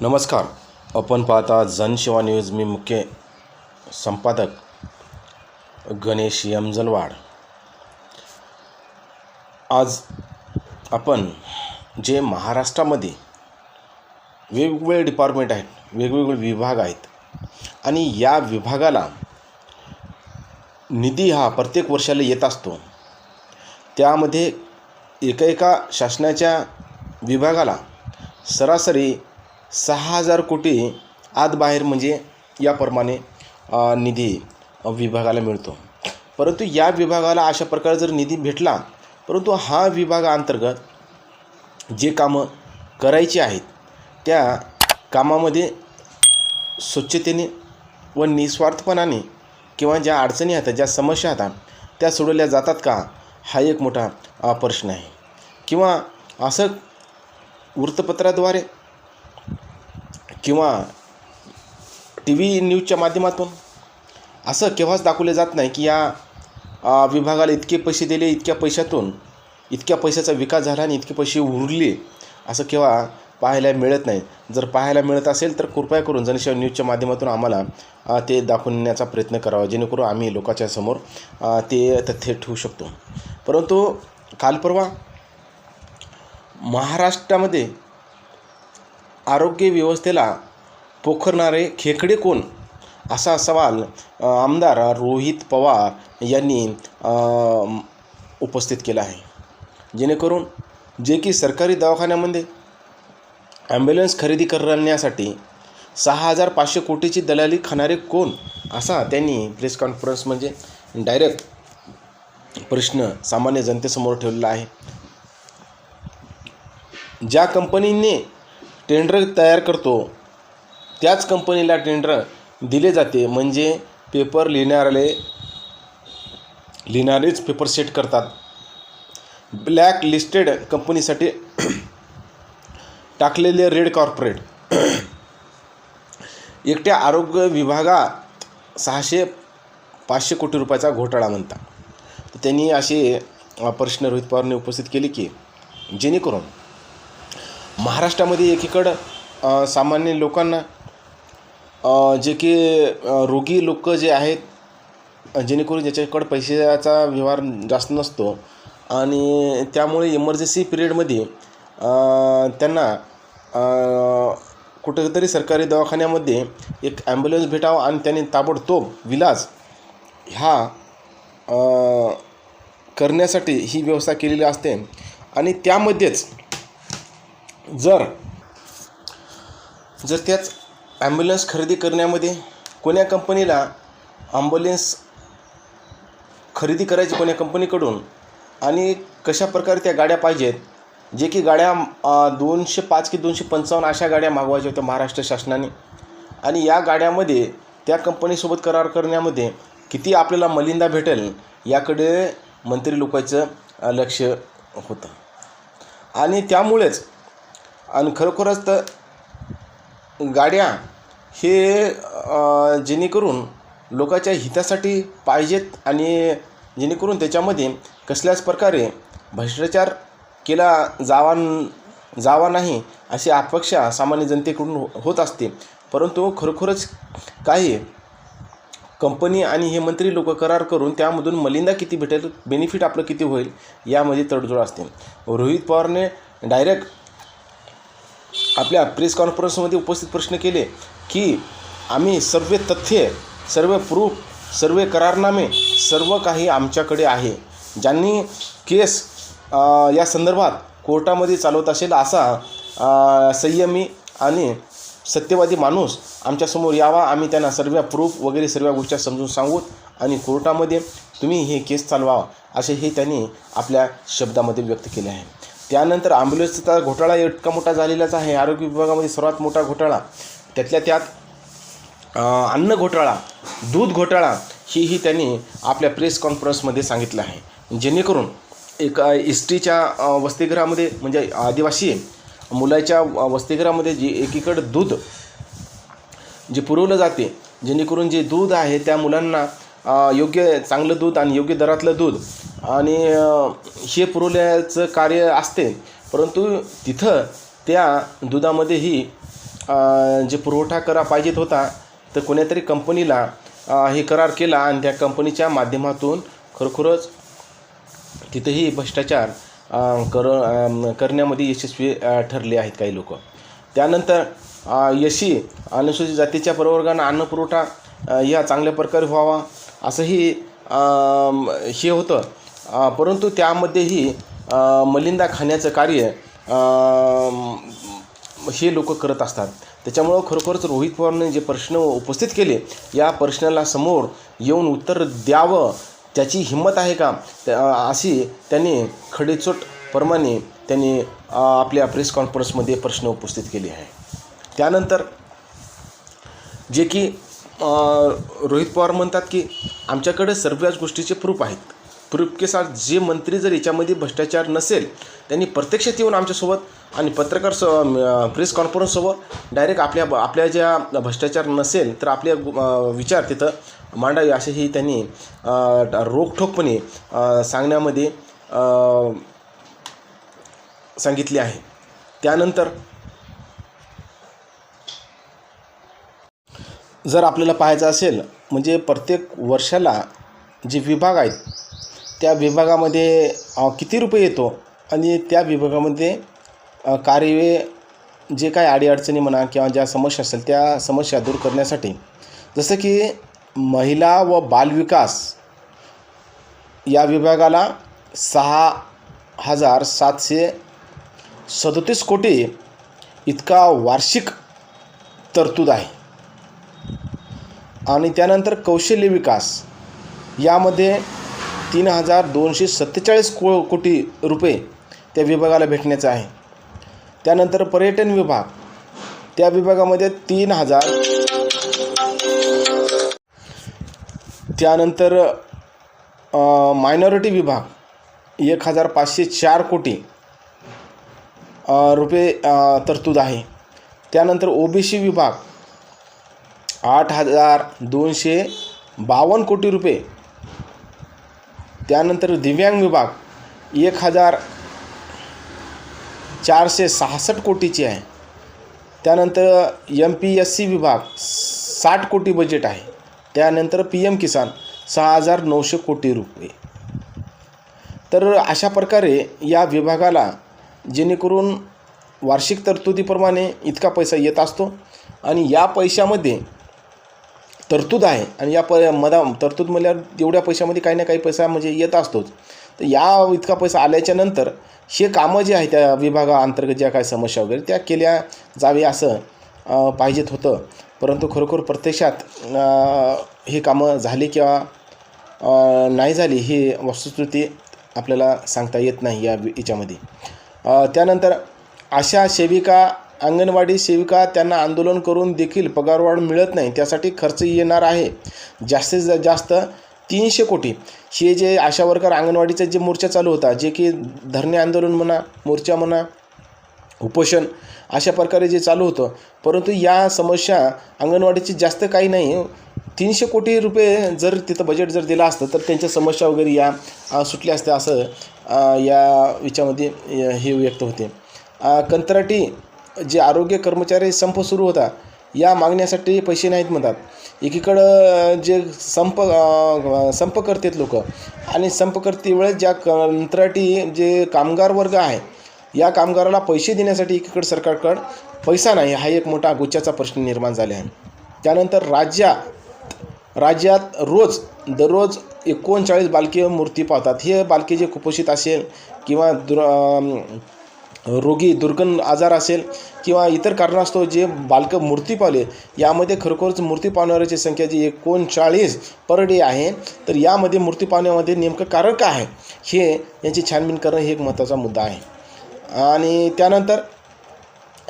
नमस्कार. आपण पाहता जनशिवा न्यूज मी मुख्य संपादक गणेश यमजलवाड. आज आपण जे महाराष्ट्रामध्ये वेगवेगळे डिपार्टमेंट आहेत वेगवेगळे विभाग आहेत आणि या विभागाला निधी हा प्रत्येक वर्षाला येत असतो. त्यामध्ये एका एका शासनाच्या विभागाला सरासरी सहा हजार कोटी आत बाहेर म्हणजे याप्रमाणे निधी विभागाला मिळतो. परंतु या विभागाला अशा प्रकारे जर निधी भेटला परंतु हा विभागाअंतर्गत जे कामं करायची आहेत त्या कामामध्ये स्वच्छतेने व निस्वार्थपणाने किंवा ज्या अडचणी आहेत ज्या समस्या आहेत त्या सोडवल्या जातात का हा एक मोठा प्रश्न आहे. किंवा असं वृत्तपत्राद्वारे किंवा टी व्ही न्यूजच्या माध्यमातून? असं केव्हाच दाखवले जात नाही की या विभागाला इतके पैसे दिले इतक्या पैशातून इतक्या पैशाचा विकास झाला आणि इतके पैसे उरले असं केव्हा पाहायला मिळत नाही. जर पाहायला मिळत असेल तर कृपया करून जनसेवा न्यूजच्या माध्यमातून आम्हाला ते दाखवण्याचा प्रयत्न करावा. जेणेकरून आम्ही लोकांच्या समोर ते तथ्य ठेवू शकतो. परंतु काल परवा महाराष्ट्रामध्ये आरोग्य व्यवस्थेला पोखरणारे खेकडे कोण? असा सवाल आमदार रोहित पवार यांनी उपस्थित केला आहे. जेणेकरून जे की सरकारी दवाखान्यामध्ये ॲम्ब्युलन्स खरेदी करण्यासाठी सहा हजार पाचशे कोटीची दलाली खाणारे कोण? असा त्यांनी प्रेस कॉन्फरन्स म्हणजे डायरेक्ट प्रश्न सामान्य जनतेसमोर ठेवलेला आहे. ज्या कंपनीने टेंडर तयार करतो. त्याच कंपनीला टेंडर दिले जाते. म्हणजे पेपर लिहिणारे लिहिणारेच पेपर सेट करतात. ब्लॅक लिस्टेड कंपनीसाठी टाकलेले रेड कॉर्पोरेट. एकट्या आरोग्य विभागात सहाशे पाचशे कोटी रुपयाचा घोटाळा म्हणता तर त्यांनी असे प्रश्न रोहित पवारने उपस्थित केले की जेणेकरून महाराष्ट्रामध्ये एकीकडं सामान्य लोकांना जे की रोगी लोक जे आहेत जेणेकरून ज्याच्याकडं पैशाचा व्यवहार जास्त नसतो आणि त्यामुळे इमर्जन्सी पिरियडमध्ये त्यांना कुठेतरी सरकारी दवाखान्यामध्ये एक ॲम्ब्युलन्स भेटावं आणि त्यांनी ताबडतोब विलाज ह्या करण्यासाठी ही व्यवस्था केलेली असते. आणि त्यामध्येच जर जर त्याच ॲम्ब्युलन्स खरेदी करण्यामध्ये कोण्या कंपनीला ॲम्ब्युलन्स खरेदी करायची कोण्या कंपनीकडून आणि कशा प्रकारे त्या गाड्या पाहिजेत जे की गाड्या दोनशे पाच की दोनशे पंचावन्न अशा गाड्या मागवायच्या होत्या महाराष्ट्र शासनाने. आणि या गाड्यामध्ये त्या कंपनीसोबत करार करण्यामध्ये किती आपल्याला मलिंदा भेटेल याकडे मंत्री लोकांचं लक्ष होतं. आणि त्यामुळेच आणि खरोखरच तर गाड्या हे जेणेकरून लोकांच्या हितासाठी पाहिजेत आणि जेणेकरून त्याच्यामध्ये कसल्याच प्रकारे भ्रष्टाचार केला जावा जावा नाही अशी अपेक्षा सामान्य जनतेकडून हो-, होत असते. परंतु खरोखरच काही कंपनी आणि हे मंत्री लोक करार करून त्यामधून मलिंदा किती भेटेल बेनिफिट आपलं किती होईल यामध्ये तडजोड असते. रोहित पवारने डायरेक्ट आपल्या प्रेस कॉन्फरन्समध्ये उपस्थित प्रश्न केले की आम्ही सर्व तथ्य सर्व प्रूफ सर्व करारनामे सर्व काही आमच्याकडे आहे. ज्यांनी केस या संदर्भात कोर्टामध्ये चालवत असेल असा संयमी आणि सत्यवादी माणूस आमच्यासमोर यावा. आम्ही त्यांना सर्व प्रूफ वगैरे सर्व गोष्टी समजून सांगूत आणि कोर्टामध्ये तुम्ही हे केस चालवावा असे हे त्यांनी आपल्या शब्दामध्ये व्यक्त केले आहे. त्यानंतर ॲम्ब्युलन्सचा घोटाळा इतका मोठा झालेलाच आहे. आरोग्य विभागामध्ये सर्वात मोठा घोटाळा. त्यातल्या त्यात अन्न घोटाळा दूध घोटाळा हेही त्यांनी आपल्या प्रेस कॉन्फरन्समध्ये सांगितलं आहे. जेणेकरून एक एस टीच्या वसतिगृहामध्ये म्हणजे आदिवासी मुलाच्या वसतिगृहामध्ये जे एकीकडं दूध जे पुरवलं जाते जेणेकरून जे दूध आहे त्या मुलांना योग्य चांगलं दूध आणि योग्य दरातलं दूध आणि हे पुरवल्याचं कार्य असते. परंतु तिथं त्या दुधामध्येही जे पुरवठा करा पाहिजेत होता तर कोणीतरी कंपनीला हे करार केला आणि त्या कंपनीच्या माध्यमातून खरोखरच तिथेही भ्रष्टाचार कर करण्यामध्ये यशस्वी ठरले आहेत काही लोक. त्यानंतर यशी अनुसूचित जातीच्या प्रवर्गांना अन्नपुरवठा या चांगल्या प्रकारे व्हावा असंही हे होतं. परंतु त्यामध्येही मलिंदा खाण्याचं कार्य हे लोक करत असतात. त्याच्यामुळं खरोखरच रोहित पवारने जे प्रश्न उपस्थित केले या प्रश्नाला समोर येऊन उत्तर द्यावं त्याची हिंमत आहे का? अशी त्यांनी खडेचोट प्रमाणे त्यांनी आपल्या प्रेस कॉन्फरन्समध्ये प्रश्न उपस्थित केले आहे. त्यानंतर जे की रोहित पवार म्हणतात की आमच्याकडे सर्वच गोष्टीचे प्रूफ आहेत. प्रूफ के साथ जे मंत्री जर याच्यामध्ये भ्रष्टाचार नसेल त्यांनी प्रत्यक्षात येऊन आमच्यासोबत आणि पत्रकार स प्रेस कॉन्फरन्ससोबत डायरेक्ट आपल्या आपल्या ज्या भ्रष्टाचार नसेल तर आपले विचार तिथं मांडावे असेही त्यांनी रोखठोकपणे सांगण्यामध्ये सांगितले आहे. त्यानंतर जर आपल्याला पाहायचं असेल म्हणजे प्रत्येक वर्षाला जे विभाग आहेत त्या विभागामध्ये किती रुपये येतो? आणि त्या विभागामध्ये कार्य जे काय अडीअडचणी म्हणा किंवा ज्या समस्या असेल त्या समस्या दूर करण्यासाठी जसं की महिला व बालविकास या विभागाला सहा हजार सातशे सदोतीस कोटी इतका वार्षिक तरतूद आहे. आणि त्यानंतर कौशल्य विकास. यामध्ये तीन हजार दोनशे सत्तेचाळीस को कोटी रुपये त्या विभागाला भेटण्याचं आहे. त्यानंतर पर्यटन विभाग. त्या विभागामध्ये तीन हजार त्यानंतर मायनॉरिटी विभाग. एक हजार पाचशे चार कोटी रुपये तरतूद आहे. त्यानंतर ओ बी सी विभाग. आठ हजार दोनशे बावन्न कोटी रुपये. त्यानंतर दिव्यांग विभाग एक हजार चारशे सहासष्ट कोटीची आहे. त्यानंतर एम पी एस सी विभाग साठ कोटी बजेट आहे. त्यानंतर पी एम किसान सहा हजार नऊशे कोटी रुपये. तर अशा प्रकारे या विभागाला जेणेकरून वार्षिक तरतुदीप्रमाणे इतका पैसा येत असतो आणि या पैशामध्ये तरतूद आहे. आणि या प मधा तरतूद म्हणल्यावर एवढ्या पैशामध्ये काही ना काही पैसा म्हणजे येत असतोच. तर या इतका पैसा आल्याच्यानंतर हे कामं जे आहे त्या विभागाअंतर्गत ज्या काही समस्या वगैरे त्या केल्या जावे असं पाहिजेत होतं. परंतु खरोखर प्रत्यक्षात हे कामं झाली किंवा नाही झाली ही वस्तुस्थिती आपल्याला सांगता येत नाही या याच्यामध्ये. त्यानंतर आशा सेविका अंगणवाडी सेविका त्यांना आंदोलन करून देखील पगारवाढ मिळत नाही त्यासाठी खर्च येणार आहे. जास्तीत जा- जास्त तीनशे कोटी. हे जे आशा वर्कर अंगणवाडीचा जे मोर्चा चालू होता जे की धरणे आंदोलन म्हणा मोर्चा म्हणा उपोषण अशा प्रकारे जे चालू होतं परंतु या समस्या अंगणवाडीची जास्त काही नाही. तीनशे कोटी रुपये जर तिथं बजेट जर दिलं असतं तर त्यांच्या समस्या वगैरे या सुटल्या असत्या असं या विचारामध्ये हे व्यक्त होते. कंत्राटी जे आरोग्य कर्मचारी संप सुरू होता या मागण्यासाठी पैसे नाहीत म्हणतात. एकीकडं जे संप संप करतात लोक आणि संप करते वेळेस ज्या कंत्राटी जे कामगार वर्ग आहे या कामगाराला पैसे देण्यासाठी एकीकडं सरकारकडं पैसा नाही हा एक मोठा गुच्छाचा प्रश्न निर्माण झाला आहे. त्यानंतर राज्यात राज्यात रोज दररोज एकोणचाळीस बालके मूर्ती पावतात. हे बालके जे कुपोषित असेल किंवा दुर रोगी दुर्गण आजार असेल किंवा इतर कारणास्तव जे बालकं मूर्ती पावले यामध्ये खरोखरच मूर्ती पावणाऱ्याची संख्या जी एकोणचाळीस पर डे आहे तर यामध्ये मूर्ती पावण्यामध्ये नेमकं कारण काय आहे? हे यांची छानबीन करणं हे एक महत्त्वाचा मुद्दा आहे. आणि त्यानंतर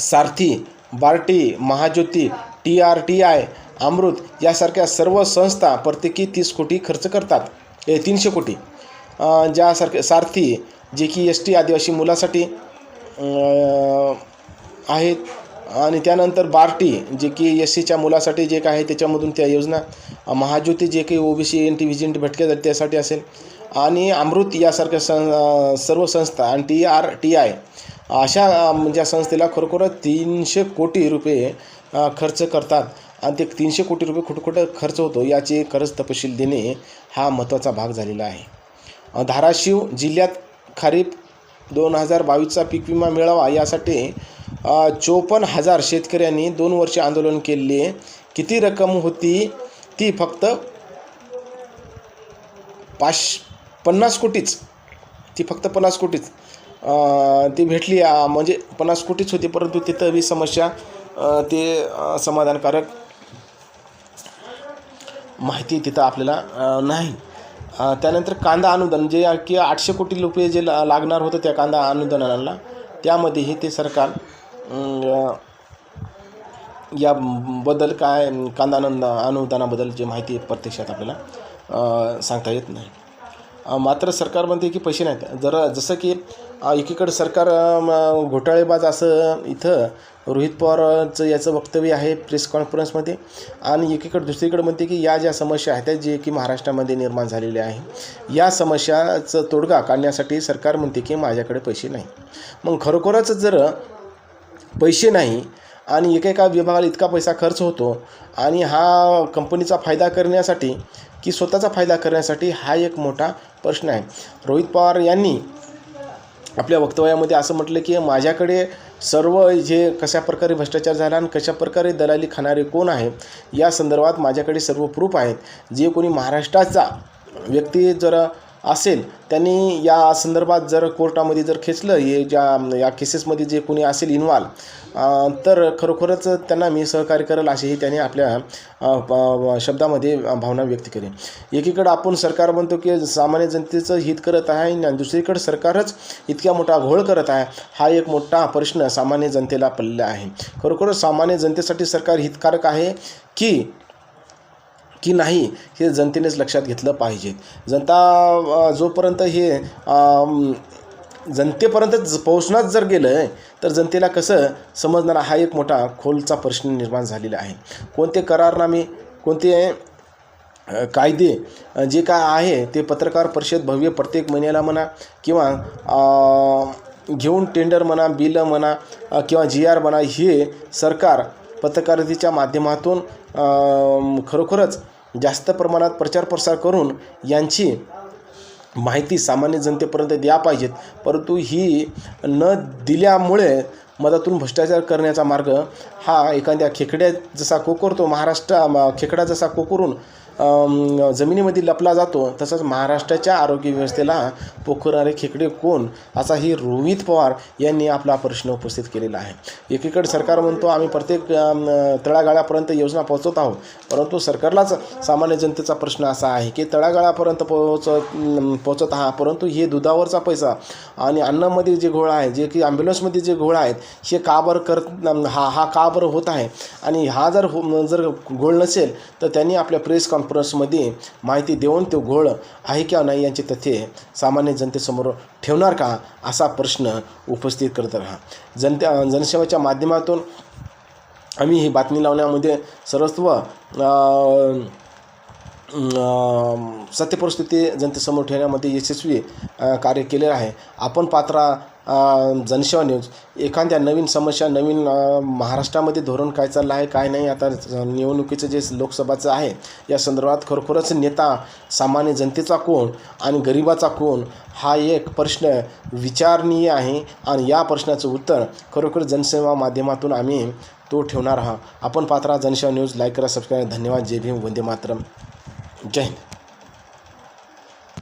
Sarthi Barti Mahajyoti T R T I Amrut यासारख्या सर्व संस्था प्रत्येकी तीस कोटी खर्च करतात. ए तीनशे कोटी. ज्यासारखे सारथी जे की एस टी आदिवासी मुलासाठी आहेत. आणि त्यानंतर बार्टी जे की एस सीच्या मुलासाठी जे काय आहे त्याच्यामधून त्या योजना महाज्योती जे काही O B C N T V J N T भटक्या जाते त्यासाठी असेल. आणि अमृत यासारख्या सं सर्व संस्था आणि टी आर टी आय अशा म्हणजे संस्थेला खरोखरच तीनशे कोटी रुपये खर्च करतात. आणि ते तीनशे कोटी रुपये कुठं कुठं खर्च होतो याची खरंच तपशील देणे हा महत्त्वाचा भाग झालेला आहे. धाराशिव जिल्ह्यात खरीप दोन हजार बावीसचा पीक विमा मिळावा. यासाठी चोपन्न हजार शेतकऱ्यांनी दोन वर्षे आंदोलन केले. किती रक्कम होती ती फक्त पाच पन्नास कोटीच. ती फक्त पन्नास कोटीच. ती भेटली म्हणजे पन्नास कोटीच होती परंतु तिथं ही समस्या ते समाधानकारक माहिती तिथं आपल्याला नाही. त्यानंतर कांदा अनुदान जे की आठशे कोटी रुपये जे ला लागणार होतं त्या कांदा अनुदानाला त्यामध्येही ते सरकार या बद्दल काय कांदा अनुदानाबद्दल जे माहिती प्रत्यक्षात आपल्याला सांगता येत नाही. मात्र सरकार म्हणते की पैसे नाहीत. जर जसं की एकीकडं सरकार घोटाळेबाज असं इथं रोहित पवारचं याचं वक्तव्य आहे प्रेस कॉन्फरन्समध्ये. आणि एकीकडे दुसरीकडे म्हणते की या ज्या समस्या आहेत त्या जे की महाराष्ट्रामध्ये निर्माण झालेल्या आहे या समस्याचं तोडगा काढण्यासाठी सरकार म्हणते की माझ्याकडे पैसे नाही. मग खरोखरच जर पैसे नाही आणि एकेका विभागाला इतका पैसा खर्च होतो आणि हा कंपनीचा फायदा करण्यासाठी की स्वतःचा फायदा करण्यासाठी हा एक मोठा प्रश्न आहे. रोहित पवार यांनी आपल्या वक्तव्यामध्ये असं म्हटलं की माझ्याकडे सर्व जे कशा प्रकारे भ्रष्टाचार झाला आणि कशा प्रकारे दलाली खाणारे कोण आहे या संदर्भात माझ्याकडे सर्व प्रूफ आहेत. जे कोणी महाराष्ट्राचा व्यक्ती जर असेल त्यांनी या संदर्भात जर कोर्टामध्ये जर खेचलं हे ज्या या केसेसमध्ये जे कोणी असेल इन्व्हॉल्व तर खरोखरच त्यांना मी सहकार्य करेल असेही त्यांनी आपल्या प- शब्दामध्ये भावना व्यक्त केली. एकीकडं आपण सरकार म्हणतो की सामान्य जनतेचं हित करत आहे आणि दुसरीकडे सरकारच इतक्या मोठा घोळ करत आहे हा एक मोठा प्रश्न सामान्य जनतेला पडलेला आहे. खरोखरच सामान्य जनतेसाठी सरकार हितकारक आहे की की नाही हे जनतेनेच लक्षात घेतलं पाहिजे. जनता जोपर्यंत हे जनतेपर्यंत पोहोचणंच जर गेलं तर जनतेला कसं समजणार? हा एक मोठा खोलचा प्रश्न निर्माण झालेला आहे. कोणते करारनामे कोणते कायदे जे काय आहे ते पत्रकार परिषद भव्य प्रत्येक महिन्याला म्हणा किंवा घेऊन टेंडर म्हणा बिल म्हणा किंवा जी आर म्हणा हे सरकार पत्रकारितेच्या माध्यमातून खरोखरच जास्त प्रमाणात प्रचार प्रसार करून यांची माहिती सामान्य जनतेपर्यंत द्या पाहिजेत. परंतु ही न दिल्यामुळे मधातून भ्रष्टाचार करण्याचा मार्ग हा एखाद्या खेकड्या जसा कोकरतो महाराष्ट्र खेकडा जसा कोकरून जमिनीमध्ये लपला जातो तसंच महाराष्ट्राच्या आरोग्य व्यवस्थेला पोखरणारे खेकडे कोण? असा ही रोहित पवार यांनी आपला प्रश्न उपस्थित केलेला आहे. एकीकडे सरकार म्हणतो आम्ही प्रत्येक तळागाळापर्यंत योजना पोहोचवत आहोत. परंतु सरकारलाच सामान्य जनतेचा प्रश्न असा आहे की तळागाळापर्यंत पोहोच पोहोचत आहात परंतु हे दुधावरचा पैसा आणि अन्नामध्ये जे घोळ आहे जे की ॲम्ब्युलन्समध्ये जे घोळ आहेत हे का बरं करत हा हा का बरं होत आहे? आणि हा जर हो जर घोळ नसेल तर त्यांनी आपल्या प्रेस कॉन्फरन्समध्ये माहिती देऊन तो घोळ आहे किंवा नाही यांचे तथ्य सामान्य जनतेसमोर ठेवणार का असा प्रश्न उपस्थित करत राहा. जनते जनसेवेच्या माध्यमातून आम्ही ही बातमी लावण्यामध्ये सर्वस्व सत्यपरिस्थिती जनतेसमोर ठेवण्यामध्ये यशस्वी कार्य केले आहे. आपण पात्रा जनसेवा न्यूज. एखाद्या नवीन समस्या नवीन महाराष्ट्रामध्ये धोरण काय चाललं आहे काय नाही आता निवडणुकीचं जे लोकसभाचं आहे या संदर्भात खरोखरच नेता सामान्य जनतेचा कोण आणि गरिबाचा कोण हा एक प्रश्न विचारणीय आहे आणि या प्रश्नाचं उत्तर खरोखर जनसेवा माध्यमातून आम्ही तो ठेवणार आहात. आपण पात्रा जनसेवा न्यूज लाईक करा सबस्क्राईब धन्यवाद जय भीम वंदे मातरम. जय हिंद.